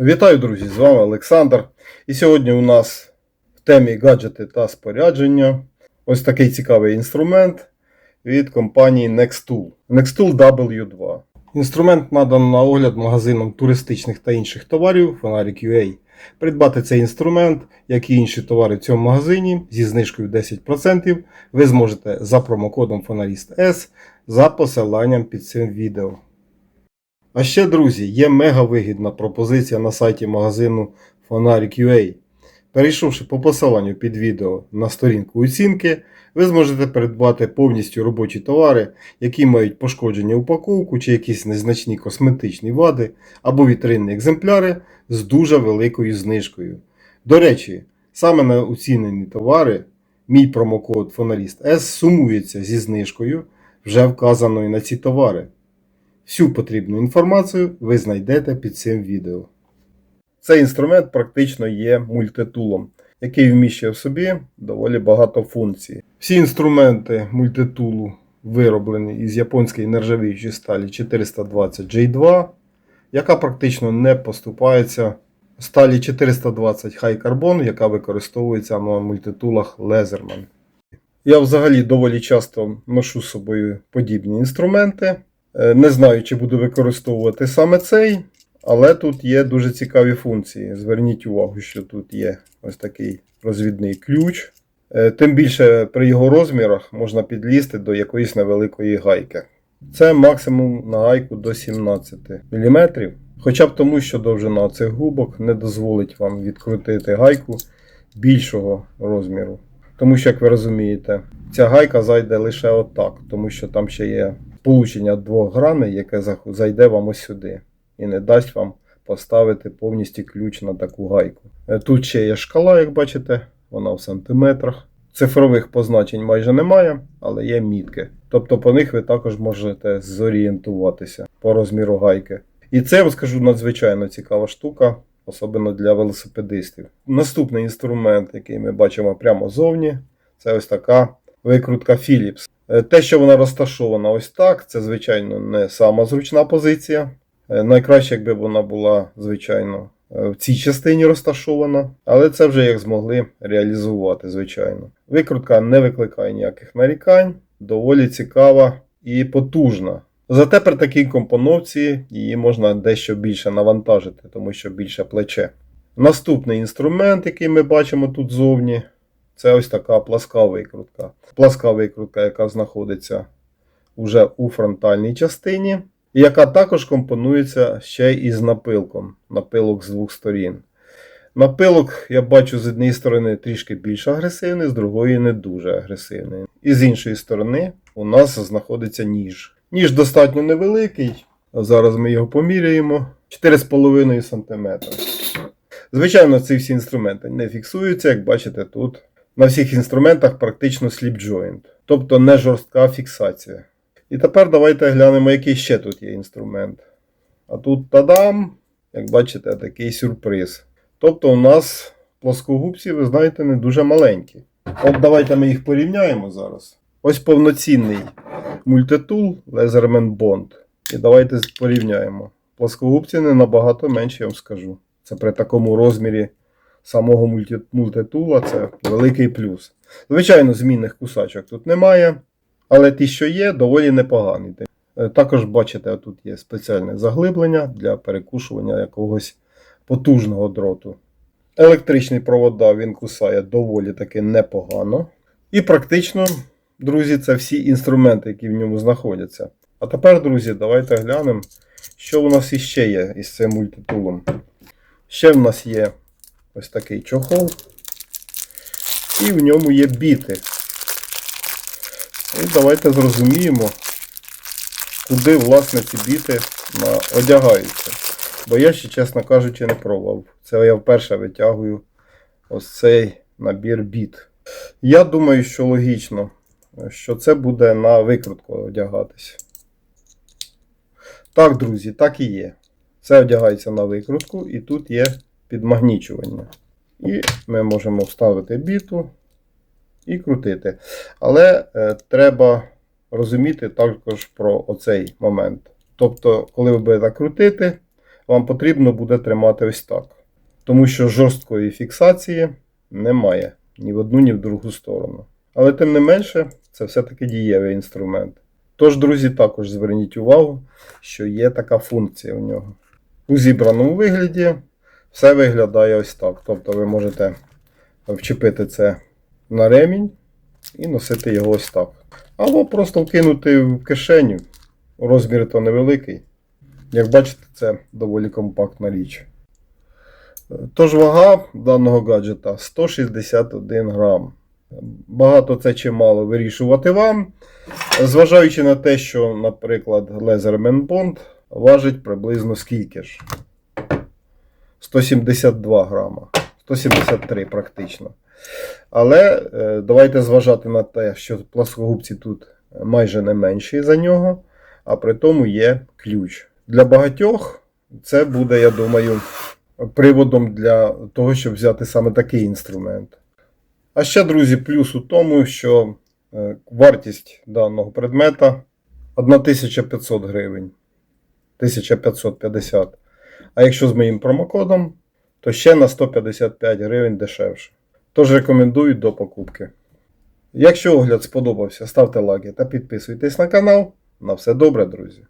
Вітаю, друзі! З вами Олександр. І сьогодні у нас в темі гаджети та спорядження ось такий цікавий інструмент від компанії Nextool. Nextool W2. Інструмент надан на огляд магазином туристичних та інших товарів Фонарик.ua. Придбати цей інструмент, як і інші товари в цьому магазині зі знижкою 10% ви зможете за промокодом Фонаріст S за посиланням під цим відео. А ще, друзі, є мега вигідна пропозиція на сайті магазину Фонарик.ua. Перейшовши по посиланню під відео на сторінку оцінки, ви зможете придбати повністю робочі товари, які мають пошкодження упаковку чи якісь незначні косметичні вади або вітринні екземпляри з дуже великою знижкою. До речі, саме на оцінені товари мій промокод Фонаріст S сумується зі знижкою, вже вказаною на ці товари. Всю потрібну інформацію ви знайдете під цим відео. Цей інструмент практично є мультитулом, який вміщує в собі доволі багато функцій. Всі інструменти мультитулу вироблені із японської нержавіючої сталі 420J2, яка практично не поступається сталі 420 High Carbon, яка використовується на мультитулах Leatherman. Я взагалі доволі часто ношу з собою подібні інструменти. Е, Не знаю, чи буду використовувати саме цей, але тут є дуже цікаві функції. Зверніть увагу, що тут є ось такий розвідний ключ. Е, Тим більше при його розмірах можна підлізти до якоїсь невеликої гайки. Це максимум на гайку до 17 мм. Хоча б тому, що довжина цих губок не дозволить вам відкрутити гайку більшого розміру. Тому що, як ви розумієте, ця гайка зайде лише отак, тому що там ще є сполучення двох граней, яке зайде вам ось сюди, і не дасть вам поставити повністю ключ на таку гайку. Е, Тут ще є шкала, як бачите, вона в сантиметрах. Цифрових позначень майже немає, але є мітки. Тобто по них ви також можете зорієнтуватися по розміру гайки. І це я скажу надзвичайно цікава штука, особливо для велосипедистів. Наступний інструмент, який ми бачимо прямо зовні, це ось така викрутка Philips. Е, Те, що вона розташована ось так, це, звичайно, не сама зручна позиція. Е, Найкраще, якби вона була, звичайно, е, в цій частині розташована, але це вже як змогли реалізувати, звичайно. Викрутка не викликає ніяких нарікань, доволі цікава і потужна. Зате при такій компоновці її можна дещо більше навантажити, тому що більше плече. Наступний інструмент, який ми бачимо тут зовні, це ось така пласка викрутка. Пласка викрутка, яка знаходиться уже у фронтальній частині, і яка також компонується ще із напилком. Напилок з двох сторін. Напилок, я бачу, з однієї сторони трішки більш агресивний, з другої не дуже агресивний. І з іншої сторони у нас знаходиться ніж. Ніж достатньо невеликий. Зараз ми його поміряємо. 4,5 см. Звичайно, ці всі інструменти не фіксуються, як бачите, тут на всіх інструментах практично joint, тобто не жорстка фіксація. І тепер давайте глянемо, який ще тут є інструмент. А тут тадам, як бачите, такий сюрприз. Тобто у нас плоскогубці, ви знаєте, не дуже маленькі. От давайте ми їх порівняємо зараз. Ось повноцінний мультитул Laserman Bond. І давайте порівняємо. Плоскогубці не набагато менше, я вам скажу. Це при такому розмірі самого мульті- мультитула це великий плюс. Звичайно, змінних кусачок тут немає, але ті, що є, доволі непогані. Е, Також бачите, тут є спеціальне заглиблення для перекушування якогось потужного дроту. Електричний провода він кусає доволі таки непогано. І практично, друзі, це всі інструменти, які в ньому знаходяться. А тепер, друзі, давайте глянемо, що у нас іще є із цим мультитулом. Ще в нас є ось такий чохол. І в ньому є біти. І давайте зрозуміємо, куди, власне, ці біти одягаються. Бо я ще, чесно кажучи, не пробував. Це я вперше витягую ось цей набір біт. Я думаю, що логічно, що це буде на викрутку одягатись. Так, друзі, так і є. Це одягається на викрутку, і тут є підмагнічування. І ми можемо вставити біту і крутити. Але е, треба розуміти також про оцей момент. Тобто, коли ви будете крутити, вам потрібно буде тримати ось так. Тому що жорсткої фіксації немає ні в одну, ні в другу сторону. Але тим не менше, це все-таки дієвий інструмент. Тож, друзі, також зверніть увагу, що є така функція у нього. У зібраному вигляді все виглядає ось так. Тобто ви можете вчепити це на ремінь і носити його ось так. Або просто вкинути в кишеню. Розмір то невеликий. Як бачите, це доволі компактна річ. Тож вага даного гаджета 161 грам. Багато це чи мало вирішувати вам. Зважаючи на те, що, наприклад, Leatherman Bond важить приблизно скільки ж? 172 грама. 173 практично. Але е, давайте зважати на те, що плоскогубці тут майже не менші за нього, а при тому є ключ. Для багатьох це буде, я думаю, приводом для того, щоб взяти саме такий інструмент. А ще, друзі, плюс у тому, що е, вартість даного предмета 1500 гривень. 1550. А якщо з моїм промокодом, то ще на 155 гривень дешевше. Тож рекомендую до покупки. Якщо огляд сподобався, ставте лайки та підписуйтесь на канал. На все добре, друзі!